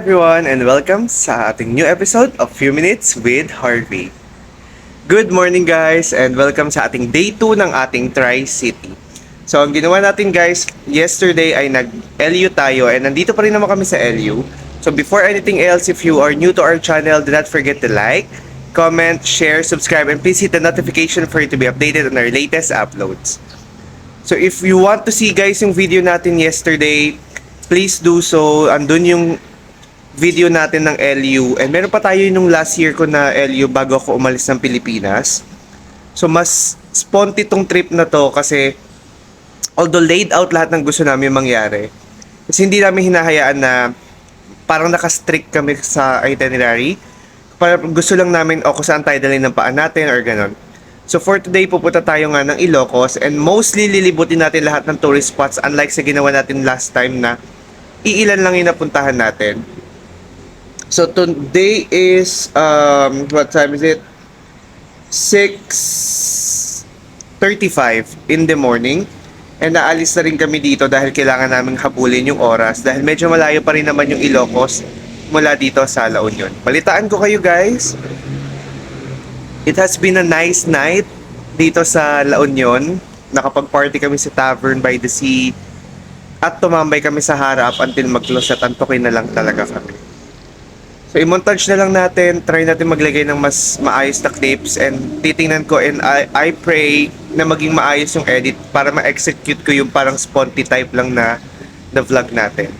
Everyone and welcome sa ating new episode of Few Minutes with Harvey. Good morning guys and welcome sa ating day 2 ng ating Tri-City. So ang ginawa natin guys, yesterday ay nag-LU tayo and nandito pa rin naman kami sa LU. So before anything else, if you are new to our channel, do not forget to like, comment, share, subscribe, and please hit the notification for you to be updated on our latest uploads. So if you want to see guys yung video natin yesterday, please do so. Andun yung video natin ng LU. And meron pa tayo nung last year ko na LU bago ako umalis ng Pilipinas. So mas sponty tong trip na to kasi although laid out lahat ng gusto namin mangyari, kasi hindi namin hinahayaan na parang nakastrict kami sa itinerary. Parang gusto lang namin o kung saan tayo dalhin ng paan natin or ganon. So for today, pupunta tayo nga ng Ilocos and mostly lilibutin natin lahat ng tourist spots unlike sa ginawa natin last time na iilan lang yung napuntahan natin. So today is, um, what time is it? 6.35 in the morning. And naalis na rin kami dito dahil kailangan naming habulin yung oras dahil medyo malayo pa rin naman yung Ilocos mula dito sa La Union. Balitaan ko kayo guys. It has been a nice night dito sa La Union. Nakapag-party kami sa Tavern by the Sea at tumambay kami sa harap until mag-close at antokin na lang talaga kami. So, i-montage na lang natin. Try natin maglagay ng mas maayos na clips and titingnan ko and I, I pray na maging maayos yung edit para ma-execute ko yung parang sponty type lang na, na vlog natin.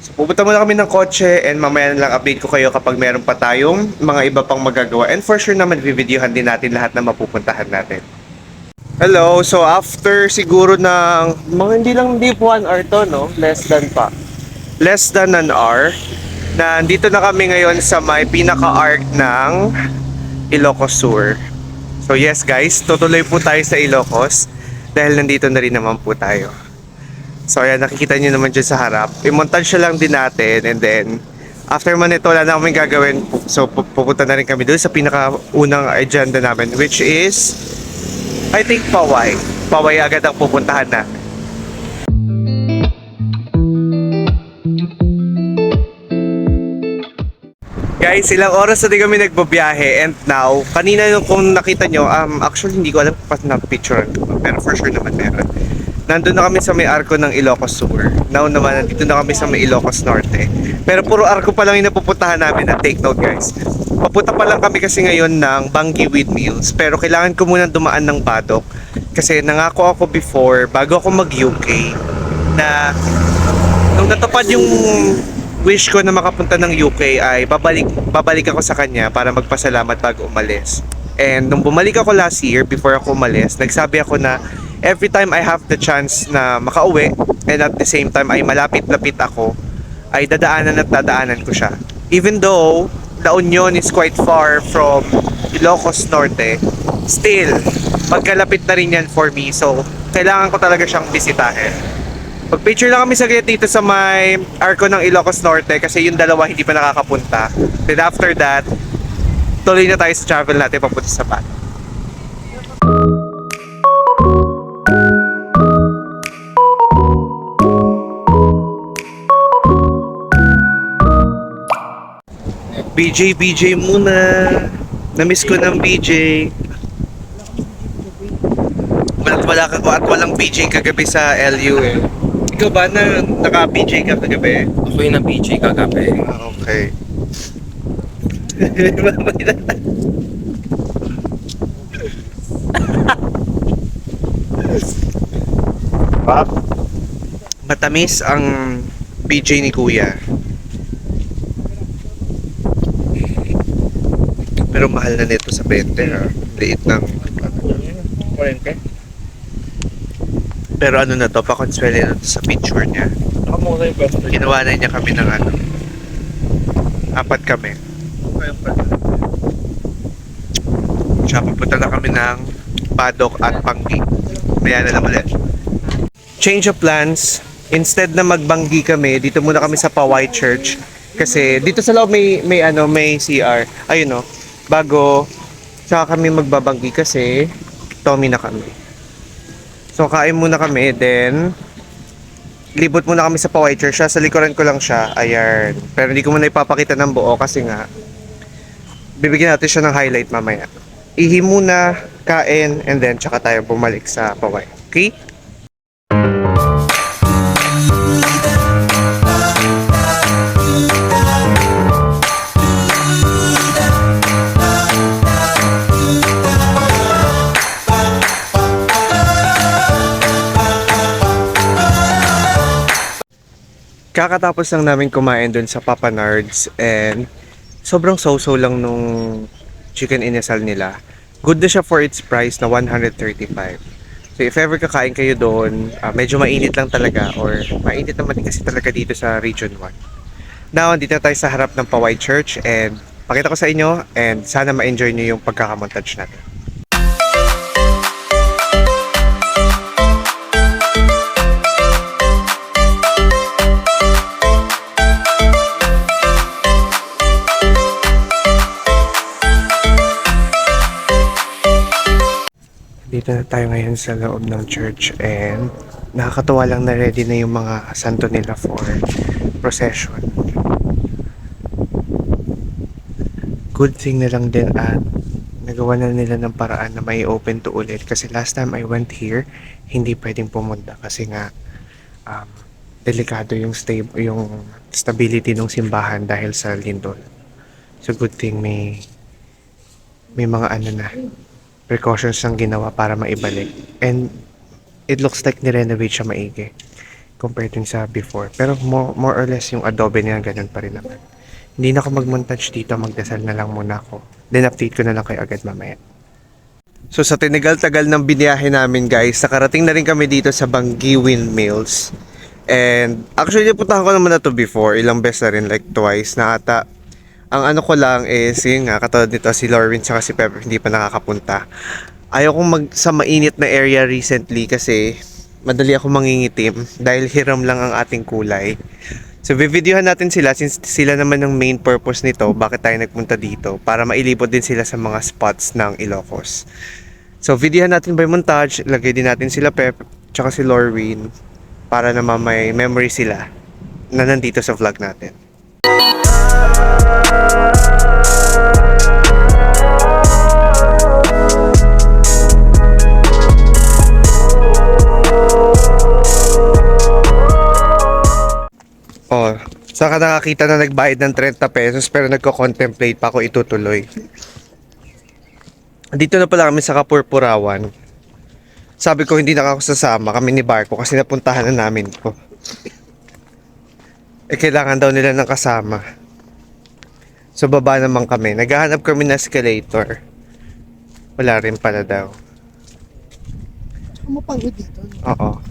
So, pupunta muna kami ng kotse and mamaya na lang update ko kayo kapag meron pa tayong mga iba pang magagawa. And for sure naman, videohan din natin lahat na mapupuntahan natin. Hello, so after siguro ng mga hindi lang deep one hour to, no? Less than pa. Less than an hour. Na andito na kami ngayon sa may pinaka-arc ng Ilocos Sur. So yes guys, tutuloy po tayo sa Ilocos dahil nandito na rin naman po tayo. So ayan, nakikita nyo naman dyan sa harap. I-montage siya lang din natin and then after man ito, wala na kaming gagawin. So pu- pupunta na rin kami doon sa pinaka-unang agenda namin which is I think Paway. Paway agad ang pupuntahan natin. Guys, ilang oras na din kami nagbabiyahe and now, kanina nung kung nakita nyo, um, actually hindi ko alam kung pas na picture pero for sure naman meron. Nandun na kami sa may arko ng Ilocos Sur. Now naman, nandito na kami sa may Ilocos Norte. Pero puro arko pa lang yung napupuntahan namin na take note guys. Papunta pa lang kami kasi ngayon ng Bangi Windmills. Pero kailangan ko muna dumaan ng Badok. Kasi nangako ako before, bago ako mag-UK, na nung natupad yung wish ko na makapunta ng UK ay babalik babalik ako sa kanya para magpasalamat bago umalis. And nung bumalik ako last year before ako umalis, nagsabi ako na every time I have the chance na makauwi and at the same time ay malapit-lapit ako, ay dadaanan at dadaanan ko siya. Even though La Union is quite far from Ilocos Norte, still, pagkalapit na rin yan for me. So, kailangan ko talaga siyang bisitahin. Pag-picture lang kami saglit dito sa may arko ng Ilocos Norte kasi yung dalawa hindi pa nakakapunta. Then after that, tuloy na tayo sa travel natin papunta sa Pat. BJ, BJ muna. Namiss ko ng BJ. Wala, wala, at walang BJ kagabi sa LU eh. Ikaw ba na naka-BJ ka kagabi? Ako yung na-PJ kagabi. Ah, okay. Pap, matamis ang BJ ni Kuya. Pero mahal na nito sa 20 ha. Liit ng Kurente? Pero ano na to, pa-consuelo na to sa picture niya. Ako muna yung best friend. Ginawa na niya kami ng ano. Apat kami. Siya, papunta na kami ng Padok at Panggi. Maya na lang ulit. Change of plans. Instead na magbanggi kami, dito muna kami sa Pawai Church. Kasi dito sa loob may, may ano, may CR. Ayun no. Bago, saka kami magbabanggi kasi Tommy na kami. So kain muna kami, then libot muna kami sa Paway Church. Siya, sa likuran ko lang siya. Ayan. Pero hindi ko muna ipapakita ng buo kasi nga, bibigyan natin siya ng highlight mamaya. Ihi muna, kain, and then tsaka tayo bumalik sa Paway. Okay? Kakatapos lang namin kumain dun sa Papa Nards and sobrang so-so lang nung chicken inasal nila. Good na siya for its price na 135. So if ever kakain kayo doon, ah, medyo mainit lang talaga or mainit naman din kasi talaga dito sa Region 1. Now, dito na tayo sa harap ng Paway Church and pakita ko sa inyo and sana ma-enjoy nyo yung pagkakamontage natin. Dito na tayo ngayon sa loob ng church and nakakatuwa lang na ready na yung mga santo nila for procession. Good thing na lang din at nagawa na nila ng paraan na may open to ulit kasi last time I went here hindi pwedeng pumunta kasi nga um, delikado yung sta- yung stability ng simbahan dahil sa lindol. So good thing may may mga ano na precautions ang ginawa para maibalik. And it looks like ni-renovate siya maigi compared dun sa before. Pero more, more or less yung adobe niya ganun pa rin naman. Hindi na ako mag-montage dito, magdasal na lang muna ako. Then update ko na lang kayo agad mamaya. So sa tinigal-tagal ng biniyahe namin guys, nakarating na rin kami dito sa Banggi Windmills. And actually puntahan ko naman na to before, ilang beses na rin, like twice na ata. Ang ano ko lang is, yun nga, katulad nito, si Lorwin tsaka si Pepper hindi pa nakakapunta. Ayaw kong mag sa mainit na area recently kasi madali ako mangingitim dahil hiram lang ang ating kulay. So, vivideohan natin sila since sila naman ang main purpose nito, bakit tayo nagpunta dito, para mailipot din sila sa mga spots ng Ilocos. So, videohan natin by montage, lagay din natin sila Pep, tsaka si Lorwin, para naman may memory sila na nandito sa vlog natin. Oh, saan ka nakakita na nagbayad ng 30 pesos pero nagko-contemplate pa ako itutuloy. Dito na pala kami sa Kapurpurawan. Sabi ko hindi na ako sasama kami ni Barko kasi napuntahan na namin ko. Eh kailangan daw nila ng kasama. So baba naman kami. Naghahanap kami ng escalator. Wala rin pala daw. Mapagod dito. Oo.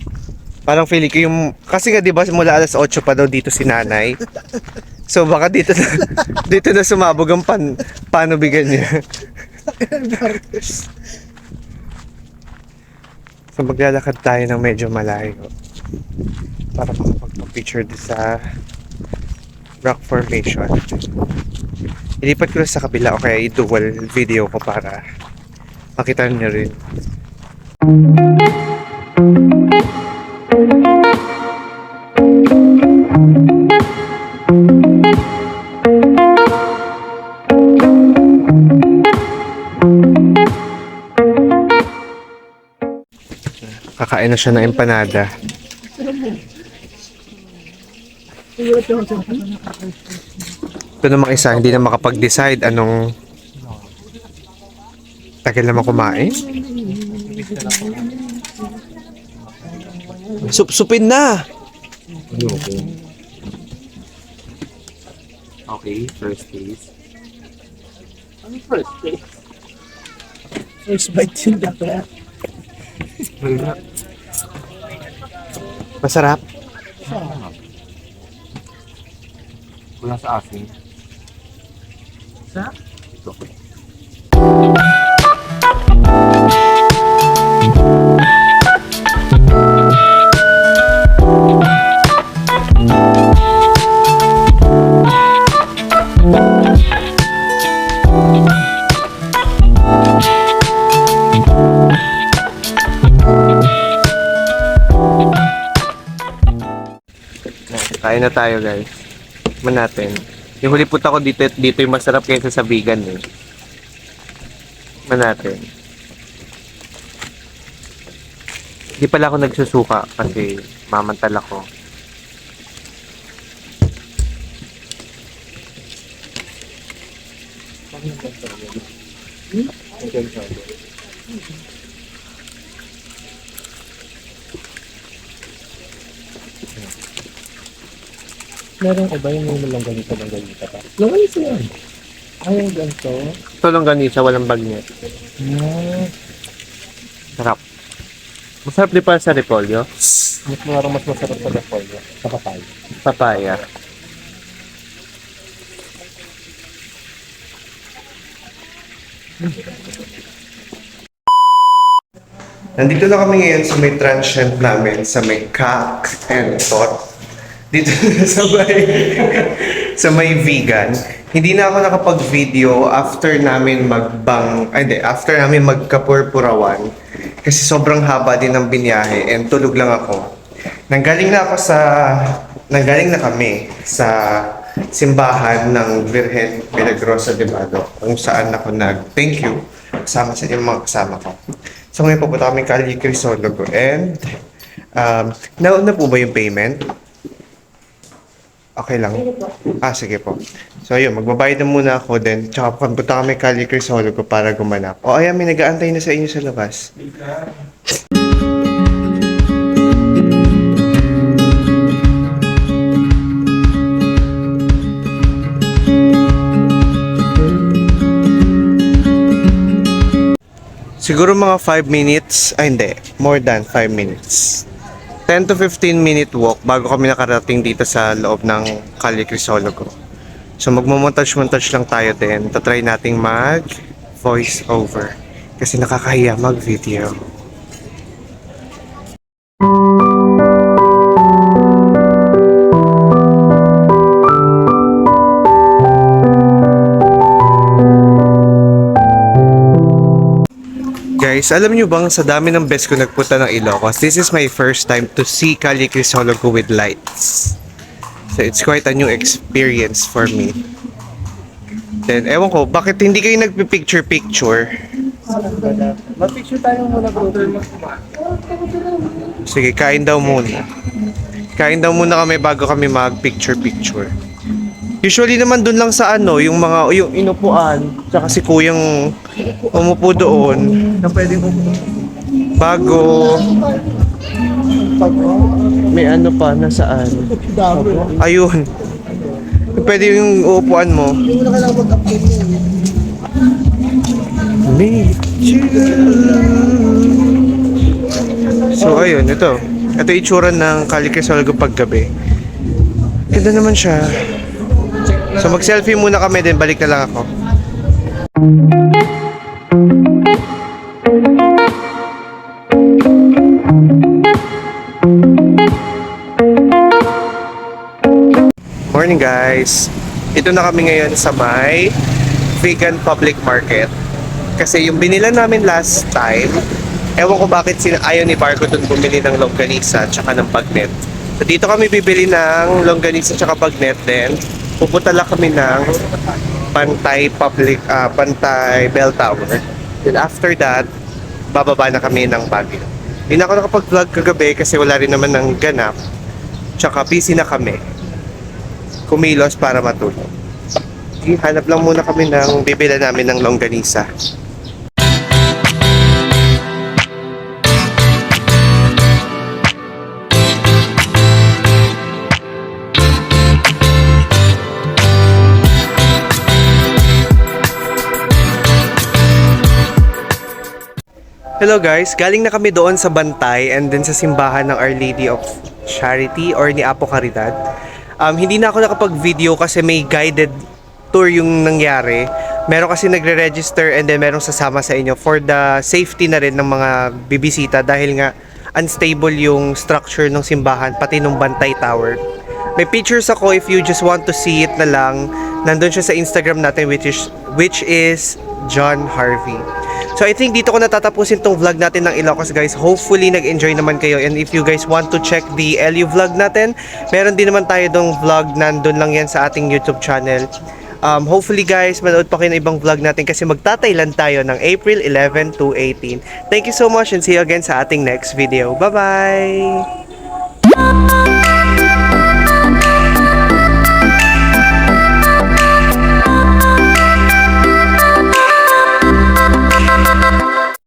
Parang feeling ko yung... Kasi nga di ba mula alas 8 pa daw dito si nanay. So baka dito na, dito na sumabog ang pan, panubigan niya. so maglalakad tayo ng medyo malayo. Para makapagpa-picture din sa rock formation. Ilipat ko lang sa kabila o kaya i-dual video ko para makita niyo rin. Kakain na siya ng empanada. Ito namang isa, hindi na makapag-decide anong tagal naman kumain. Sup-supin na! Okay, first case. Ano first bite? First bite yun dapat. Masarap. Wala sa asin. Sa? Ito. Kain na tayo guys. Man natin. Yung huli punta ko dito, dito yung masarap kaysa sa vegan eh. Man natin. Hindi pala ako nagsusuka kasi mamantal ako. Meron ko ba yung may langganisa langganisa pa? Langganisa yan. Ay, yung ganito. Ito lang ganisa, walang bagnet. Ah, Sarap. Masarap di pa sa repolyo. mas parang mas masarap sa repolyo. Sa patay. Papaya. Nandito na kami ngayon sa may transient namin sa may Kak and Tot. Dito sa may, sa may vegan. Hindi na ako nakapag-video after namin magbang, ay hindi, after namin magkapurpurawan. Kasi sobrang haba din ng binyahe and tulog lang ako. Nanggaling na ako sa, nanggaling na kami sa simbahan ng Virgen Milagrosa de Bado kung saan ako nag thank you kasama sa yung mga kasama ko. So ngayon pupunta kami kay Crisologo and um, nauna po ba yung payment? Okay lang. Ah, sige po. So, ayun, magbabayad na muna ako din. Tsaka punta kami kay Crisologo para gumanap. O, ayan, may nag-aantay na sa inyo sa labas. Siguro mga 5 minutes, ay hindi, more than 5 minutes. 10 to 15 minute walk bago kami nakarating dito sa loob ng Calle Crisologo. So magmamontage-montage lang tayo din. Tatry nating mag voice over. Kasi nakakahiya mag video. Guys, alam nyo bang sa dami ng best ko nagpunta ng Ilocos, this is my first time to see Calle Crisologo with lights. So it's quite a new experience for me. Then, ewan ko, bakit hindi kayo nagpipicture-picture? Mag-picture tayo muna bro. Sige, kain daw muna. Kain daw muna kami bago kami mag-picture-picture. Usually naman dun lang sa ano, yung mga, yung inupuan, tsaka si kuyang umupo doon. Na pwedeng. Bago, may ano pa, nasaan? Ayun. Pwede yung uupuan mo. Hindi. So, ayun, ito. Ito itsura ng Calicresolgo paggabi. Ganda naman siya. So, mag-selfie muna kami, then balik na lang ako. Morning guys! Ito na kami ngayon sa may vegan public market. Kasi yung binila namin last time, ewan ko bakit sin ayaw ni Barco dun bumili ng longganisa tsaka ng bagnet. So dito kami bibili ng longganisa tsaka bagnet then pupunta lang kami ng Pantay Public, ah, Pantay Bell Tower. Then after that, bababa na kami ng Baguio. Hindi na ako nakapag-vlog kagabi kasi wala rin naman ng ganap. Tsaka busy na kami kumilos para matulog. Hanap lang muna kami ng bibila namin ng longganisa. Hello guys, galing na kami doon sa Bantay and then sa simbahan ng Our Lady of Charity or ni Apo Caridad. Um, hindi na ako nakapag-video kasi may guided tour yung nangyari. Meron kasi nagre-register and then merong sasama sa inyo for the safety na rin ng mga bibisita dahil nga unstable yung structure ng simbahan pati ng Bantay Tower. May pictures ako if you just want to see it na lang. Nandun siya sa Instagram natin which is which is John Harvey. So I think dito ko natatapusin tong vlog natin ng Ilocos guys. Hopefully nag-enjoy naman kayo and if you guys want to check the LU vlog natin, meron din naman tayo dong vlog nandun lang yan sa ating YouTube channel. Um, hopefully guys, manood pa kayo ng ibang vlog natin kasi magtataylan tayo ng April 11 to 18. Thank you so much and see you again sa ating next video. Bye-bye!